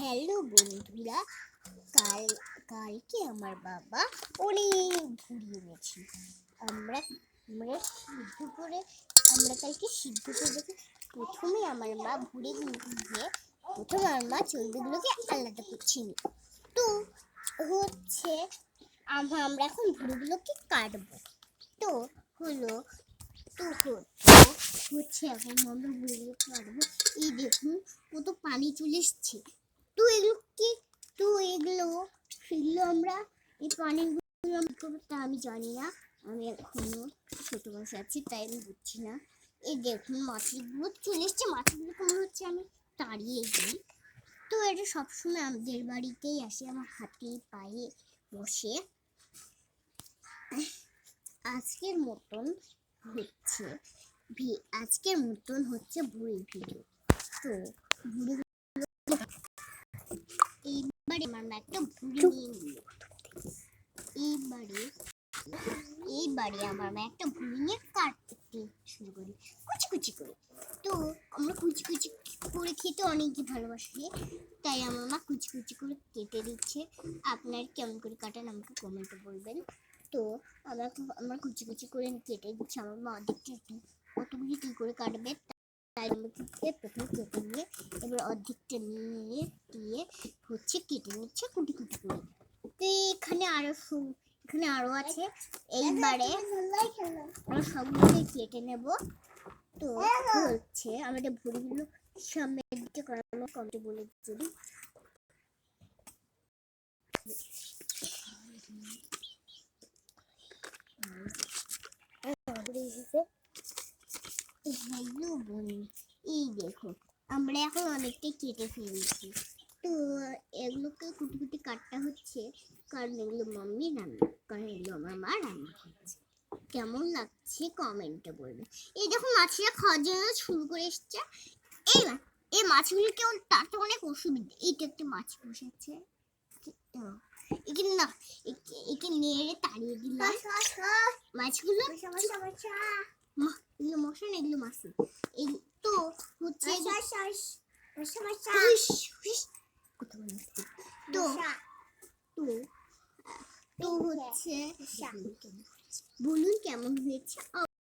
Hello বন্ধুরা, কাল, কালকে আমার বাবা অনেক ঘুড়ি এনেছি। আমরা আমরা সিদ্ধ করে, আমরা কালকে সিদ্ধ করে প্রথমে আমার মা ভুড়ি দিয়ে প্রথমে আমার মা চর্বিগুলোকে আলাদা করছিল তো হচ্ছে, আম- আমরা এখন ভুড়িগুলোকে কাটবো। তো হলো, তো হচ্ছে হচ্ছে এখন আমরা ভুড়িগুলো কাটবো। এই দেখুন, কত পানি চলে এসছে। তো এগুলো ফিরলো আমরা, এই পানিগুলো আমি করব তা আমি জানি না। আমি এখনও ছোট বয়সে আছি, তাই আমি বুঝছি না। এই দেখুন মাছগুলো চলে এসছে মাছগুলো মনে হচ্ছে আমি তাড়িয়ে দিই। তো এটা সবসময় আমাদের বাড়িতেই আসে, আমার হাতে পায়ে বসে। আজকের মতন হচ্ছে আজকের মতন হচ্ছে ভুড়ি ভিডিও তো ভুড়ি আমার মা একটা ভুড়ি নিয়ে এইবারে এইবারে আমার মা একটা ভুড়ি নিয়ে কাটতে শুরু করি কুচি কুচি করে তো আমরা কুচি কুচি করে খেতে অনেকই ভালোবাসি তাই আমার মা কুচি কুচি করে কেটে দিচ্ছে আপনার কেমন করে কাটেন আমাকে কমেন্টে বলবেন তো আমরা আমরা কুচি কুচি করে কেটে দিচ্ছি আমার মা অর্ধেকটা কতগুলি কী করে কাটবে আমরা থেকে প্রথমে কেটে নিয়ে, এবার অর্ধেকটা নিয়ে দিয়ে হচ্ছে কেটে নিচ্ছে কুটি কুটি করে। তো এখানে আরও এখানে আরও আছে। এইবারে আমরা সবগুলোকে কেটে নেব। তো হচ্ছে আমাদের ভুড়িগুলো সামনের দিকে করানো কমতে বলে যদি বোন এই দেখো আমরা এখন অনেকটাই কেটে ফেলেছি। তো এগুলোকে কুটি কুটি কাটটা হচ্ছে কারণ এগুলো মাম্মি রান্না কারণ এগুলো আমার মা রান্না করছে। কেমন লাগছে কমেন্টে বলবে। এই দেখো মাছরা খাওয়ার জন্য শুরু করে এসছে। এই এই মাছগুলো কেমন তাতে অনেক অসুবিধা এইটা একটা মাছ বসেছে। এখানে না একে- একে নেড়ে তাড়িয়ে দিলাম। মাছগুলো এগুলো মশা এগুলো মাছি? এই তো হচ্ছে। তো তো তো হচ্ছে বলুন কেমন হয়েছে?